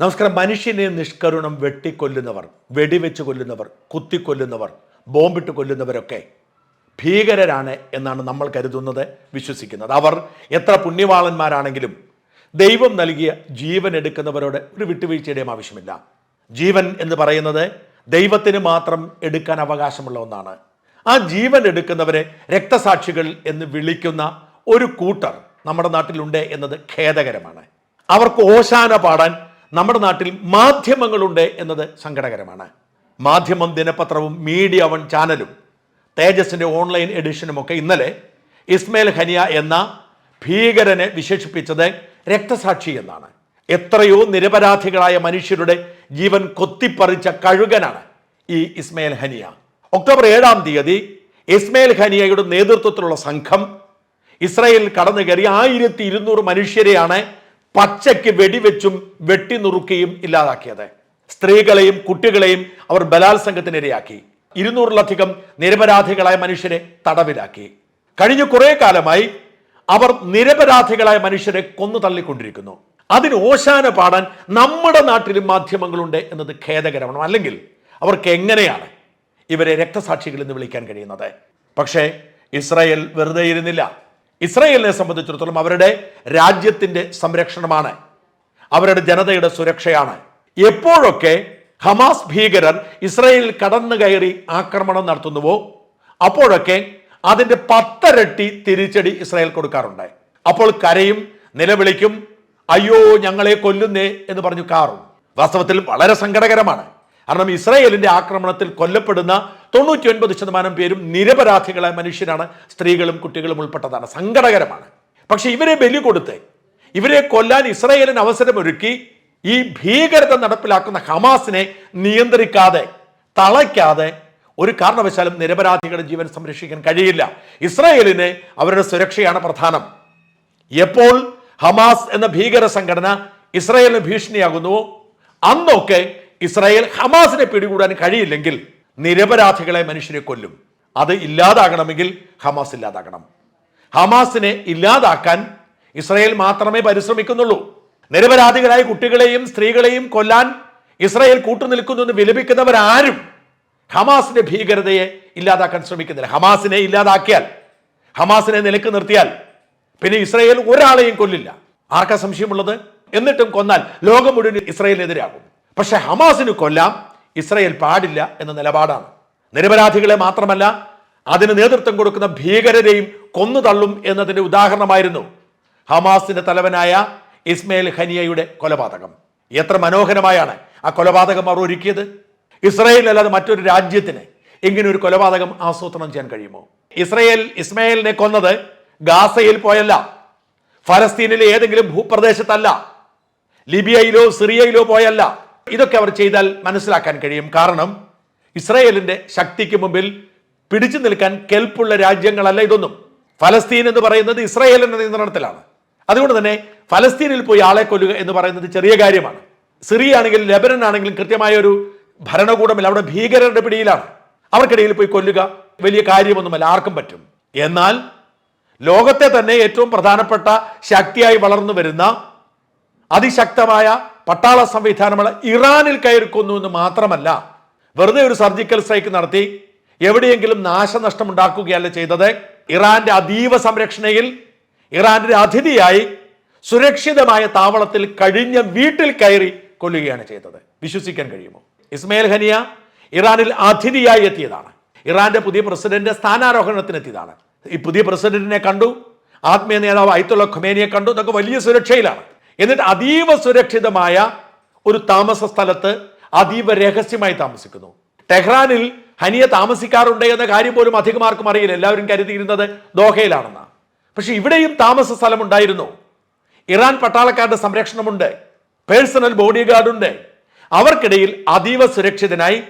നമസ്കാരം. മനുഷ്യനെ നിഷ്കരുണം വെട്ടിക്കൊല്ലുന്നവർ വെടിവെച്ച് കൊല്ലുന്നവർ കുത്തിക്കൊല്ലുന്നവർ ബോംബിട്ട് കൊല്ലുന്നവരൊക്കെ ഭീകരരാണ് എന്നാണ് നമ്മൾ കരുതുന്നത് വിശ്വസിക്കുന്നത്. അവർ എത്ര പുണ്യവാളന്മാരാണെങ്കിലും ദൈവം നൽകിയ ജീവൻ എടുക്കുന്നവരോട് ഒരു വിട്ടുവീഴ്ചയുടെയും ആവശ്യമില്ല. ജീവൻ എന്ന് പറയുന്നത് ദൈവത്തിന് മാത്രം എടുക്കാൻ അവകാശമുള്ള ഒന്നാണ്. ആ ജീവൻ എടുക്കുന്നവരെ രക്തസാക്ഷികൾ എന്ന് വിളിക്കുന്ന ഒരു കൂട്ടർ നമ്മുടെ നാട്ടിലുണ്ട് എന്നത് ഖേദകരമാണ്. അവർക്ക് ഓശാന പാടാൻ നമ്മുടെ നാട്ടിൽ മാധ്യമങ്ങളുണ്ട് എന്നത് സങ്കടകരമാണ്. മാധ്യമം ദിനപത്രവും മീഡിയ വൺ ചാനലും തേജസിന്റെ ഓൺലൈൻ എഡിഷനും ഒക്കെ ഇന്നലെ ഇസ്മയിൽ ഹനിയ എന്ന ഭീകരനെ വിശേഷിപ്പിച്ചത് രക്തസാക്ഷി എന്നാണ്. എത്രയോ നിരപരാധികളായ മനുഷ്യരുടെ ജീവൻ കൊത്തിപ്പറിച്ച കഴുകനാണ് ഈ ഇസ്മയിൽ ഹനിയ. ഒക്ടോബർ ഏഴാം തീയതി ഇസ്മയിൽ ഹനിയയുടെ നേതൃത്വത്തിലുള്ള സംഘം ഇസ്രായേലിൽ കടന്നു കയറി ആയിരത്തി ഇരുന്നൂറ് മനുഷ്യരെയാണ് പച്ചയ്ക്ക് വെടിവെച്ചും വെട്ടിനുറുക്കിയും ഇല്ലാതാക്കിയത്. സ്ത്രീകളെയും കുട്ടികളെയും അവർ ബലാത്സംഗത്തിനിരയാക്കി. ഇരുന്നൂറിലധികം നിരപരാധികളായ മനുഷ്യരെ തടവിലാക്കി. കഴിഞ്ഞ കുറേ കാലമായി അവർ നിരപരാധികളായ മനുഷ്യരെ കൊന്നു തള്ളിക്കൊണ്ടിരിക്കുന്നു. അതിന് ഓശാന പാടാൻ നമ്മുടെ നാട്ടിലും മാധ്യമങ്ങളുണ്ട് എന്നത് ഖേദകരമാണ്? അല്ലെങ്കിൽ അവർക്ക് എങ്ങനെയാണ് ഇവരെ രക്തസാക്ഷികൾ എന്ന് വിളിക്കാൻ കഴിയുന്നത്? പക്ഷേ ഇസ്രായേൽ വെറുതെ ഇരുന്നില്ല. ഇസ്രായേലിനെ സംബന്ധിച്ചിടത്തോളം അവരുടെ രാജ്യത്തിന്റെ സംരക്ഷണമാണ്. അവരുടെ ജനതയുടെ സുരക്ഷയാണ്. എപ്പോഴൊക്കെ ഹമാസ് ഭീകരർ ഇസ്രായേലിൽ കടന്നു കയറി ആക്രമണം നടത്തുന്നുവോ അപ്പോഴൊക്കെ അതിന്റെ പത്തരട്ടി തിരിച്ചടി ഇസ്രായേൽ കൊടുക്കാറുണ്ട്. അപ്പോൾ കരയും നിലവിളിക്കും അയ്യോ ഞങ്ങളെ കൊല്ലുന്നേ എന്ന് പറഞ്ഞു കാറും. വാസ്തവത്തിൽ വളരെ സങ്കടകരമാണ്. കാരണം ഇസ്രായേലിന്റെ ആക്രമണത്തിൽ കൊല്ലപ്പെടുന്ന തൊണ്ണൂറ്റി ഒൻപത് ശതമാനം പേരും നിരപരാധികളായ മനുഷ്യരാണ്. സ്ത്രീകളും കുട്ടികളും ഉൾപ്പെട്ടതാണ്. സങ്കടകരമാണ്. പക്ഷെ ഇവരെ ബലി കൊടുത്ത് ഇവരെ കൊല്ലാൻ ഇസ്രായേലിന് അവസരമൊരുക്കി ഈ ഭീകരത നടപ്പിലാക്കുന്ന ഹമാസിനെ നിയന്ത്രിക്കാതെ തളയ്ക്കാതെ ഒരു കാരണവശാലും നിരപരാധികളുടെ ജീവൻ സംരക്ഷിക്കാൻ കഴിയില്ല. ഇസ്രായേലിന് അവരുടെ സുരക്ഷയാണ് പ്രധാനം. എപ്പോൾ ഹമാസ് എന്ന ഭീകര സംഘടന ഇസ്രായേലിന് ഭീഷണിയാകുന്നുവോ? അന്നൊക്കെ ഇസ്രായേൽ ഹമാസിനെ പിടികൂടാൻ കഴിയില്ലെങ്കിൽ നിരപരാധികളെ മനുഷ്യരെ കൊല്ലും. അത് ഇല്ലാതാകണമെങ്കിൽ ഹമാസ് ഇല്ലാതാകണം. ഹമാസിനെ ഇല്ലാതാക്കാൻ ഇസ്രായേൽ മാത്രമേ പരിശ്രമിക്കുന്നുള്ളൂ. നിരപരാധികളായ കുട്ടികളെയും സ്ത്രീകളെയും കൊല്ലാൻ ഇസ്രായേൽ കൂട്ടുനിൽക്കുന്നു എന്ന് വിലപിക്കുന്നവരാരും ഹമാസിന്റെ ഭീകരതയെ ഇല്ലാതാക്കാൻ ശ്രമിക്കുന്നില്ല. ഹമാസിനെ ഇല്ലാതാക്കിയാൽ ഹമാസിനെ നിലയ്ക്ക് നിർത്തിയാൽ പിന്നെ ഇസ്രായേൽ ഒരാളെയും കൊല്ലില്ല. ആർക്കാ സംശയമുള്ളത്? എന്നിട്ടും കൊന്നാൽ ലോകം മുഴുവൻ ഇസ്രായേലിനെതിരാകും. പക്ഷെ ഹമാസിന് കൊല്ലാം ഇസ്രയേൽ പാടില്ല എന്ന നിലപാടാണ്. നിരപരാധികളെ മാത്രമല്ല അതിന് നേതൃത്വം കൊടുക്കുന്ന ഭീകരരെയും കൊന്നു തള്ളും എന്നതിന്റെ ഉദാഹരണമായിരുന്നു ഹമാസിന്റെ തലവനായ ഇസ്മയിൽ ഹനിയയുടെ കൊലപാതകം. എത്ര മനോഹരമായാണ് ആ കൊലപാതകം അവർ ഒരുക്കിയത്. ഇസ്രായേൽ അല്ലാതെ മറ്റൊരു രാജ്യത്തിന് ഇങ്ങനെ ഒരു കൊലപാതകം ആസൂത്രണം ചെയ്യാൻ കഴിയുമോ? ഇസ്രയേൽ ഇസ്മയിലിനെ കൊന്നത് ഗാസയിൽ പോയല്ല ഫലസ്തീനിലെ ഏതെങ്കിലും ഭൂപ്രദേശത്തല്ല ലിബിയയിലോ സിറിയയിലോ പോയല്ല ഇതൊക്കെ അവർ ചെയ്താൽ മനസ്സിലാക്കാൻ കഴിയും. കാരണം ഇസ്രായേലിന്റെ ശക്തിക്ക് മുമ്പിൽ പിടിച്ചു നിൽക്കാൻ കെൽപ്പുള്ള രാജ്യങ്ങളല്ല ഇതൊന്നും. ഫലസ്തീൻ എന്ന് പറയുന്നത് ഇസ്രായേലിന്റെ നിയന്ത്രണത്തിലാണ്. അതുകൊണ്ട് തന്നെ ഫലസ്തീനിൽ പോയി ആളെ കൊല്ലുക എന്ന് പറയുന്നത് ചെറിയ കാര്യമാണ്. സിറിയ ആണെങ്കിലും ലെബനൻ ആണെങ്കിലും കൃത്യമായ ഒരു ഭരണകൂടമില്ല. അവിടെ ഭീകരരുടെ പിടിയിലാണ്. അവർക്കിടയിൽ പോയി കൊല്ലുക വലിയ കാര്യമൊന്നുമല്ല ആർക്കും പറ്റും. എന്നാൽ ലോകത്തെ തന്നെ ഏറ്റവും പ്രധാനപ്പെട്ട ശക്തിയായി വളർന്നു വരുന്ന അതിശക്തമായ പട്ടാള സംവിധാനമുള്ള ഇറാനിൽ കയറിക്കൊന്നു എന്ന് മാത്രമല്ല വെറുതെ ഒരു സർജിക്കൽ സ്ട്രൈക്ക് നടത്തി എവിടെയെങ്കിലും നാശനഷ്ടം ഉണ്ടാക്കുകയല്ല ചെയ്തത്. ഇറാന്റെ അതീവ സംരക്ഷണയിൽ ഇറാന്റെ അതിഥിയായി സുരക്ഷിതമായ താവളത്തിൽ കഴിഞ്ഞ വീട്ടിൽ കയറി കൊല്ലുകയാണ് ചെയ്തത്. വിശ്വസിക്കാൻ കഴിയുമോ? ഇസ്മയിൽ ഹനിയ ഇറാനിൽ അതിഥിയായി എത്തിയതാണ്. ഇറാന്റെ പുതിയ പ്രസിഡന്റ് സ്ഥാനാരോഹണത്തിനെത്തിയതാണ്. ഈ പുതിയ പ്രസിഡന്റിനെ കണ്ടു ആത്മീയ നേതാവ് അയത്തുള്ള ഖുമേനിയെ കണ്ടു ഇതൊക്കെ വലിയ സുരക്ഷയിലാണ്. എന്നിട്ട് അതീവ സുരക്ഷിതമായ ഒരു താമസ സ്ഥലത്ത് അതീവ രഹസ്യമായി താമസിക്കുന്നു. ടെഹ്റാനിൽ ഹനിയ താമസിക്കാറുണ്ട് എന്ന കാര്യം പോലും അധികമാർക്കും അറിയില്ല. എല്ലാവരും കരുതിയിരുന്നത് ദോഹയിലാണെന്ന്. പക്ഷെ ഇവിടെയും താമസ സ്ഥലമുണ്ടായിരുന്നു. ഇറാൻ പട്ടാളക്കാരുടെ സംരക്ഷണമുണ്ട്. പേഴ്സണൽ ബോഡി ഗാർഡുണ്ട് അവർക്കിടയിൽ അതീവ സുരക്ഷിതനായി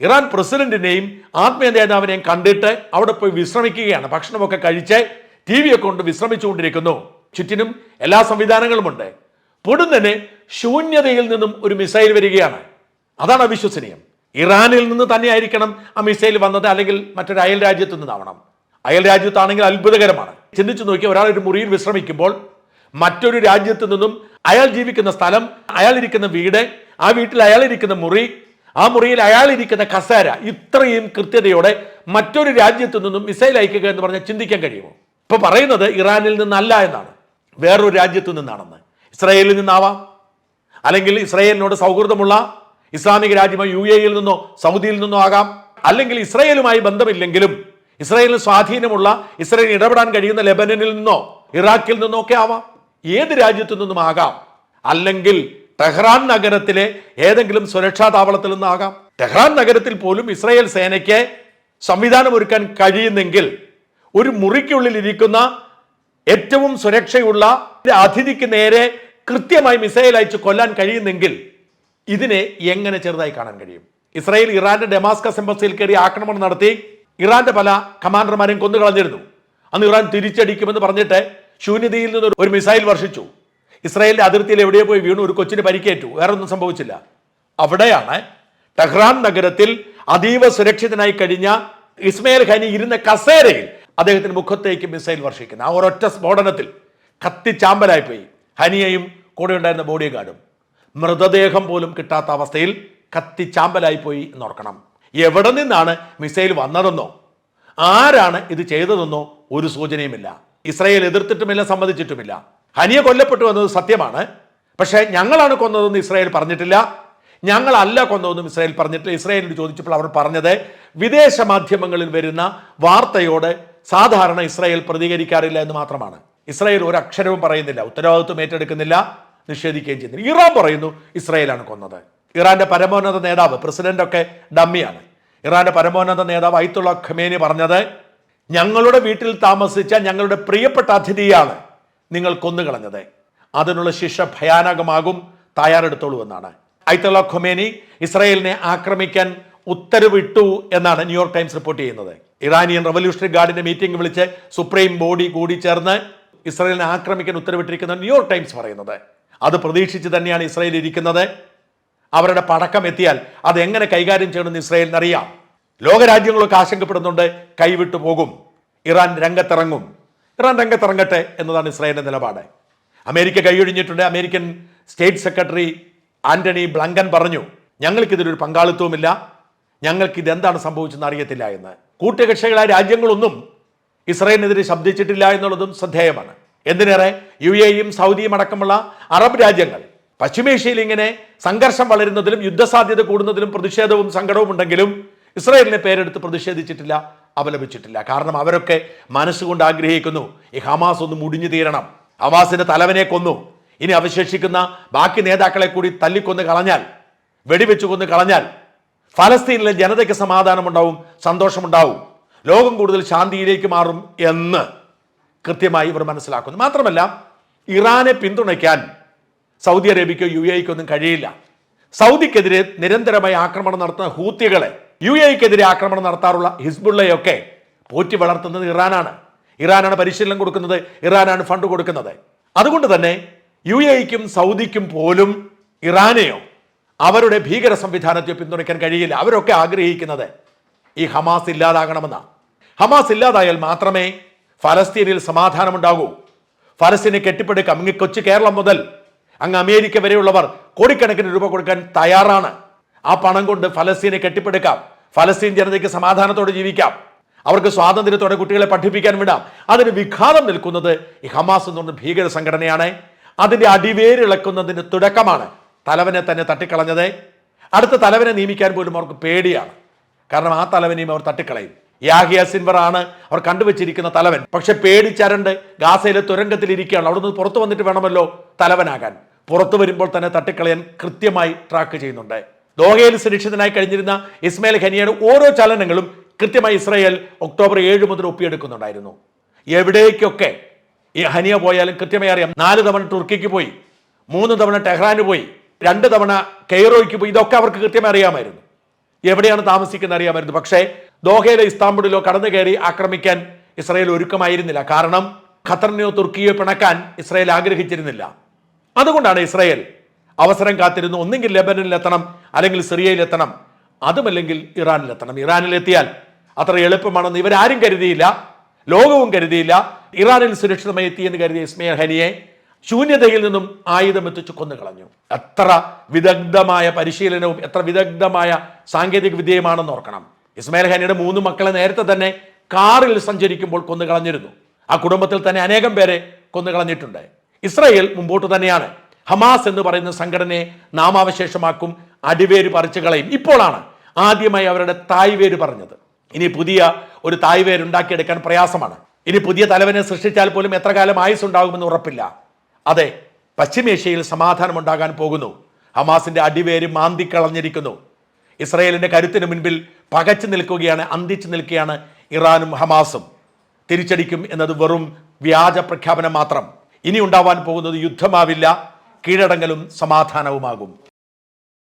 ഇറാൻ പ്രസിഡന്റിനെയും ആത്മീയ നേതാവിനെയും കണ്ടിട്ട് അവിടെ പോയി വിശ്രമിക്കുകയാണ്. ഭക്ഷണമൊക്കെ കഴിച്ച് ടി വി ഒക്കെ കൊണ്ട് വിശ്രമിച്ചുകൊണ്ടിരിക്കുന്നു. ചുറ്റിനും എല്ലാ സംവിധാനങ്ങളുമുണ്ട്. പൊടുന്നനെ ശൂന്യതയിൽ നിന്നും ഒരു മിസൈൽ വരികയാണ്. അതാണ് അവിശ്വസനീയം. ഇറാനിൽ നിന്ന് തന്നെ ആയിരിക്കണം ആ മിസൈൽ വന്നത് അല്ലെങ്കിൽ മറ്റൊരു അയൽ രാജ്യത്തു നിന്നാവണം. അയൽ രാജ്യത്താണെങ്കിൽ അത്ഭുതകരമാണ്. ചിന്തിച്ചു നോക്കി ഒരാൾ ഒരു മുറിയിൽ വിശ്രമിക്കുമ്പോൾ മറ്റൊരു രാജ്യത്തു നിന്നും അയാൾ ജീവിക്കുന്ന സ്ഥലം അയാൾ ഇരിക്കുന്ന വീട് ആ വീട്ടിൽ അയാൾ ഇരിക്കുന്ന മുറി ആ മുറിയിൽ അയാൾ ഇരിക്കുന്ന കസേര ഇത്രയും കൃത്യതയോടെ മറ്റൊരു രാജ്യത്തു നിന്നും മിസൈൽ അയക്കുക എന്ന് പറഞ്ഞാൽ ചിന്തിക്കാൻ കഴിയുമോ? ഇപ്പൊ പറയുന്നത് ഇറാനിൽ നിന്നല്ല എന്നാണ്. വേറൊരു രാജ്യത്തു നിന്നാണെന്ന്. ഇസ്രായേലിൽ നിന്നാവാം. അല്ലെങ്കിൽ ഇസ്രായേലിനോട് സൗഹൃദമുള്ള ഇസ്ലാമിക രാജ്യമായ യു എയിൽ നിന്നോ സൗദിയിൽ നിന്നോ ആകാം. അല്ലെങ്കിൽ ഇസ്രായേലുമായി ബന്ധമില്ലെങ്കിലും ഇസ്രായേലിന് സ്വാധീനമുള്ള ഇസ്രായേൽ ഇടപെടാൻ കഴിയുന്ന ലെബനനിൽ നിന്നോ ഇറാഖിൽ നിന്നോ ഒക്കെ ആവാം. ഏത് രാജ്യത്തു നിന്നും ആകാം? അല്ലെങ്കിൽ ടെഹ്റാൻ നഗരത്തിലെ ഏതെങ്കിലും സുരക്ഷാ താവളത്തിൽ നിന്നാകാം ടെഹ്റാൻ നഗരത്തിൽ പോലും ഇസ്രായേൽ സേനയ്ക്ക് സംവിധാനം ഒരുക്കാൻ കഴിയുന്നെങ്കിൽ ഒരു മുറിക്കുള്ളിൽ ഇരിക്കുന്ന ഏറ്റവും സുരക്ഷയുള്ള അതിഥിക്ക് നേരെ കൃത്യമായി മിസൈൽ അയച്ച് കൊല്ലാൻ കഴിയുന്നെങ്കിൽ ഇതിനെ എങ്ങനെ ചെറുതായി കാണാൻ കഴിയും? ഇസ്രായേൽ ഇറാന്റെ ഡെമാസ്കസ് എംബസിയിൽ കയറി ആക്രമണം നടത്തി ഇറാന്റെ പല കമാൻഡർമാരെയും കൊന്നുകളഞ്ഞിരുന്നു. അന്ന് ഇറാൻ തിരിച്ചടിക്കുമെന്ന് പറഞ്ഞിട്ട് ശൂന്യതയിൽ നിന്ന് ഒരു മിസൈൽ വർഷിച്ചു. ഇസ്രായേലിന്റെ അതിർത്തിയിൽ എവിടെയോ പോയി വീണു ഒരു കൊച്ചിന് പരിക്കേറ്റു വേറെ ഒന്നും സംഭവിച്ചില്ല. അവിടെയാണ് ടെഹ്റാൻ നഗരത്തിൽ അതീവ സുരക്ഷിതനായി കഴിഞ്ഞ ഇസ്മയിൽ ഖാനി ഇരുന്ന കസേരയിൽ അദ്ദേഹത്തിന് മുഖത്തേക്ക് മിസൈൽ വർഷിക്കുന്നത് ആ ഒരൊറ്റ സ്ഫോടനത്തിൽ കത്തിച്ചാമ്പലായിപ്പോയി. ഹനിയയും കൂടെ ഉണ്ടായിരുന്ന ബോഡി ഗാർഡും മൃതദേഹം പോലും കിട്ടാത്ത അവസ്ഥയിൽ കത്തിച്ചാമ്പലായിപ്പോയി എന്നോർക്കണം. എവിടെ നിന്നാണ് മിസൈൽ വന്നതെന്നോ? ആരാണ് ഇത് ചെയ്തതെന്നോ ഒരു സൂചനയുമില്ല. ഇസ്രയേൽ എതിർത്തിട്ടുമില്ല സമ്മതിച്ചിട്ടുമില്ല. ഹനിയ കൊല്ലപ്പെട്ടു എന്നത് സത്യമാണ്. പക്ഷേ ഞങ്ങളാണ് കൊന്നതെന്ന് ഇസ്രായേൽ പറഞ്ഞിട്ടില്ല. ഞങ്ങളല്ല കൊന്നതെന്നും ഇസ്രായേൽ പറഞ്ഞിട്ടില്ല. ഇസ്രായേലിന് ചോദിച്ചപ്പോൾ അവർ പറഞ്ഞത് വിദേശ മാധ്യമങ്ങളിൽ വരുന്ന വാർത്തയോട് സാധാരണ ഇസ്രായേൽ പ്രതികരിക്കാറില്ല എന്ന് മാത്രമാണ്. ഇസ്രായേൽ ഒരു അക്ഷരവും പറയുന്നില്ല ഉത്തരവാദിത്വം ഏറ്റെടുക്കുന്നില്ല നിഷേധിക്കുകയും ചെയ്യുന്നില്ല. ഇറാൻ പറയുന്നു ഇസ്രായേലാണ് കൊന്നത്. ഇറാന്റെ പരമോന്നത നേതാവ് പ്രസിഡന്റ് ഒക്കെ ഡമ്മിയാണ്. ഇറാന്റെ പരമോന്നത നേതാവ് അയത്തുള്ള ഖമേനി പറഞ്ഞത് ഞങ്ങളുടെ വീട്ടിൽ താമസിച്ച ഞങ്ങളുടെ പ്രിയപ്പെട്ട അതിഥിയാണ് നിങ്ങൾ കൊന്നുകളഞ്ഞത്. അതിനുള്ള ശിക്ഷ ഭയാനകമാകും തയ്യാറെടുത്തോളൂ എന്നാണ്. അയത്തുള്ള ഖൊമേനി ഇസ്രായേലിനെ ആക്രമിക്കാൻ ഉത്തരവിട്ടു എന്നാണ് ന്യൂയോർക്ക് ടൈംസ് റിപ്പോർട്ട് ചെയ്യുന്നത്. ഇറാനിയൻ റവല്യൂഷണറി ഗാർഡിന്റെ മീറ്റിംഗ് വിളിച്ച് സുപ്രീം ബോഡി കൂടി ചേർന്ന് ഇസ്രായേലിനെ ആക്രമിക്കാൻ ഉത്തരവിട്ടിരിക്കുന്ന ന്യൂയോർക്ക് ടൈംസ് പറയുന്നത്. അത് പ്രതീക്ഷിച്ച് തന്നെയാണ് ഇസ്രായേൽ ഇരിക്കുന്നത്. അവരുടെ പടക്കം എത്തിയാൽ അത് എങ്ങനെ കൈകാര്യം ചെയ്യണമെന്ന് ഇസ്രായേലിന് അറിയാം. ലോകരാജ്യങ്ങളൊക്കെ ആശങ്കപ്പെടുന്നുണ്ട് കൈവിട്ടു പോകും. ഇറാൻ രംഗത്തിറങ്ങും. ഇറാൻ രംഗത്തിറങ്ങട്ടെ എന്നതാണ് ഇസ്രായേലിന്റെ നിലപാട്. America കൈയൊഴിഞ്ഞിട്ടുണ്ട്. American state secretary Antony Blinken പറഞ്ഞു ഞങ്ങൾക്കിതിലൊരു പങ്കാളിത്തവുമില്ല. ഞങ്ങൾക്ക് ഇത് എന്താണ് സംഭവിച്ചെന്ന് അറിയത്തില്ല എന്ന്. കൂട്ടുകക്ഷികളായ രാജ്യങ്ങളൊന്നും ഇസ്രയേലിനെതിരെ ശബ്ദിച്ചിട്ടില്ല എന്നുള്ളതും ശ്രദ്ധേയമാണ്. എന്തിനേറെ? യു എയും സൗദിയും അടക്കമുള്ള അറബ് രാജ്യങ്ങൾ. പശ്ചിമേഷ്യയിൽ ഇങ്ങനെ സംഘർഷം വളരുന്നതിലും യുദ്ധസാധ്യത കൂടുന്നതിലും പ്രതിഷേധവും സങ്കടവും ഉണ്ടെങ്കിലും ഇസ്രായേലിനെ പേരെടുത്ത് പ്രതിഷേധിച്ചിട്ടില്ല അപലപിച്ചിട്ടില്ല. കാരണം അവരൊക്കെ മനസ്സുകൊണ്ട് ആഗ്രഹിക്കുന്നു ഈ ഹമാസ് ഒന്ന് മുടിഞ്ഞു തീരണം. ഹമാസിന്റെ തലവനെ കൊന്നു. ഇനി അവശേഷിക്കുന്ന ബാക്കി നേതാക്കളെ കൂടി തല്ലിക്കൊന്ന് കളഞ്ഞാൽ വെടിവെച്ചു കൊന്ന് കളഞ്ഞാൽ ഫലസ്തീനിലെ ജനതയ്ക്ക് സമാധാനമുണ്ടാവും സന്തോഷമുണ്ടാവും. ലോകം കൂടുതൽ ശാന്തിയിലേക്ക് മാറും എന്ന് കൃത്യമായി ഇവർ മനസ്സിലാക്കുന്നു. മാത്രമല്ല ഇറാനെ പിന്തുണയ്ക്കാൻ സൗദി അറേബ്യക്കോ യു എ ഒന്നും കഴിയില്ല. സൗദിക്കെതിരെ നിരന്തരമായി ആക്രമണം നടത്തുന്ന ഹൂത്തികളെ യു എക്കെതിരെ ആക്രമണം നടത്താറുള്ള ഹിസ്ബുള്ളയൊക്കെ പോറ്റി വളർത്തുന്നത് ഇറാനാണ്. ഇറാനാണ് പരിശീലനം കൊടുക്കുന്നത് ഇറാനാണ് ഫണ്ട് കൊടുക്കുന്നത്. അതുകൊണ്ട് തന്നെ യു എക്കും സൗദിക്കും പോലും ഇറാനെയോ അവരുടെ ഭീകര സംവിധാനത്തെ പിന്തുണയ്ക്കാൻ കഴിയില്ല. അവരൊക്കെ ആഗ്രഹിക്കുന്നത് ഈ ഹമാസ് ഇല്ലാതാകണമെന്നാണ് ഹമാസ് ഇല്ലാതായാൽ മാത്രമേ ഫലസ്തീനിൽ സമാധാനമുണ്ടാകൂ. ഫലസ്തീനെ കെട്ടിപ്പടുക്കാം അങ്ങ് കൊച്ചു കേരളം മുതൽ അങ്ങ് അമേരിക്ക വരെയുള്ളവർ കോടിക്കണക്കിന് രൂപ കൊടുക്കാൻ തയ്യാറാണ്. ആ പണം കൊണ്ട് ഫലസ്തീനെ കെട്ടിപ്പടുക്കാം. ഫലസ്തീൻ ജനതയ്ക്ക് സമാധാനത്തോടെ ജീവിക്കാം. അവർക്ക് സ്വാതന്ത്ര്യത്തോടെ കുട്ടികളെ പഠിപ്പിക്കാൻ വിടാം. അതിന് വിഘാതം നിൽക്കുന്നത് ഈ ഹമാസ് എന്ന് പറഞ്ഞ ഭീകര സംഘടനയാണ്. അതിന്റെ അടിവേരിളക്കുന്നതിന് തുടക്കമാണ്. തലവനെ തന്നെ തട്ടിക്കളഞ്ഞതേ? അടുത്ത തലവനെ നിയമിക്കാൻ പോലും അവർക്ക് പേടിയാണ്. കാരണം ആ തലവനെയും അവർ തട്ടിക്കളയും. യാഹിയ സിൻവറാണ് അവർ കണ്ടുവച്ചിരിക്കുന്ന തലവൻ. പക്ഷെ പേടിച്ചരണ്ട് ഗാസയിലെ തുരങ്കത്തിൽ ഇരിക്കുകയാണ് അവിടെ നിന്ന് പുറത്തു വന്നിട്ട് വേണമല്ലോ തലവനാകാൻ. പുറത്തു വരുമ്പോൾ തന്നെ തട്ടിക്കളയാൻ കൃത്യമായി ട്രാക്ക് ചെയ്യുന്നുണ്ട്. ദോഹയിൽ സുരക്ഷിതനായി കഴിഞ്ഞിരുന്ന ഇസ്മായിൽ ഖനിയുടെ ഓരോ ചലനങ്ങളും കൃത്യമായി ഇസ്രായേൽ ഒക്ടോബർ ഏഴ് മുതൽ ഒപ്പിയെടുക്കുന്നുണ്ടായിരുന്നു. എവിടേക്കൊക്കെ ഈ ഹനിയ പോയാലും കൃത്യമായി അറിയാം. നാല് തവണ തുർക്കിക്ക് പോയി മൂന്ന് തവണ ടെഹ്റാന് പോയി രണ്ട് തവണ കെയ്റോയ്ക്ക് പോയി ഇതൊക്കെ അവർക്ക് കൃത്യമായി അറിയാമായിരുന്നു. എവിടെയാണ് താമസിക്കുന്നത് അറിയാമായിരുന്നു. പക്ഷേ ദോഹയിലോ ഇസ്താംബുളിലോ കടന്നു കയറി ആക്രമിക്കാൻ ഇസ്രായേൽ ഒരുക്കമായിരുന്നില്ല. കാരണം ഖത്തറിനെയോ തുർക്കിയോ പിണക്കാൻ ഇസ്രായേൽ ആഗ്രഹിച്ചിരുന്നില്ല. അതുകൊണ്ടാണ് ഇസ്രായേൽ അവസരം കാത്തിരുന്നു. ഒന്നുകിൽ ലെബനനിൽ എത്തണം അല്ലെങ്കിൽ സിറിയയിൽ എത്തണം അതുമല്ലെങ്കിൽ ഇറാനിൽ എത്തിയാൽ അത്ര എളുപ്പമാണെന്ന് ഇവരാരും കരുതിയില്ല. ലോകവും കരുതിയില്ല. ഇറാനിൽ സുരക്ഷിതമായി എത്തിയെന്ന് കരുതിയ ഇസ്മയിൽ ഹനിയെ ശൂന്യതയിൽ നിന്നും ആയുധം എത്തിച്ച് കൊന്നുകളഞ്ഞു. എത്ര വിദഗ്ധമായ പരിശീലനവും എത്ര വിദഗ്ധമായ സാങ്കേതിക വിദ്യയുമാണെന്ന് ഓർക്കണം. ഇസ്മായിൽ ഖാനിയുടെ മൂന്ന് മക്കളെ നേരത്തെ തന്നെ കാറിൽ സഞ്ചരിക്കുമ്പോൾ കൊന്നുകളഞ്ഞിരുന്നു. ആ കുടുംബത്തിൽ തന്നെ അനേകം പേരെ കൊന്നുകളഞ്ഞിട്ടുണ്ട്. ഇസ്രയേൽ മുമ്പോട്ട് തന്നെയാണ്. ഹമാസ് എന്ന് പറയുന്ന സംഘടനയെ നാമാവശേഷമാക്കും അടിവേര് പറിച്ചു കളയും ഇപ്പോഴാണ് ആദ്യമായി അവരുടെ തായ്വേര് പറഞ്ഞത്. ഇനി പുതിയ ഒരു തായ്വേര് ഉണ്ടാക്കിയെടുക്കാൻ പ്രയാസമാണ്. ഇനി പുതിയ തലവനെ സൃഷ്ടിച്ചാൽ പോലും എത്ര കാലം ആയുസ് ഉണ്ടാകുമെന്ന് ഉറപ്പില്ല. അതെ പശ്ചിമേഷ്യയിൽ സമാധാനമുണ്ടാകാൻ പോകുന്നു. ഹമാസിന്റെ അടിവേര് മാന്തിക്കളഞ്ഞിരിക്കുന്നു. ഇസ്രയേലിന്റെ കരുത്തിന് മുൻപിൽ പകച്ചു നിൽക്കുകയാണ് അന്തിച്ചു നിൽക്കുകയാണ് ഇറാനും ഹമാസും. തിരിച്ചടിക്കും എന്നത് വെറും വ്യാജ പ്രഖ്യാപനം മാത്രം. ഇനി ഉണ്ടാവാൻ പോകുന്നത് യുദ്ധമാവില്ല കീഴടങ്ങലും സമാധാനവുമാകും.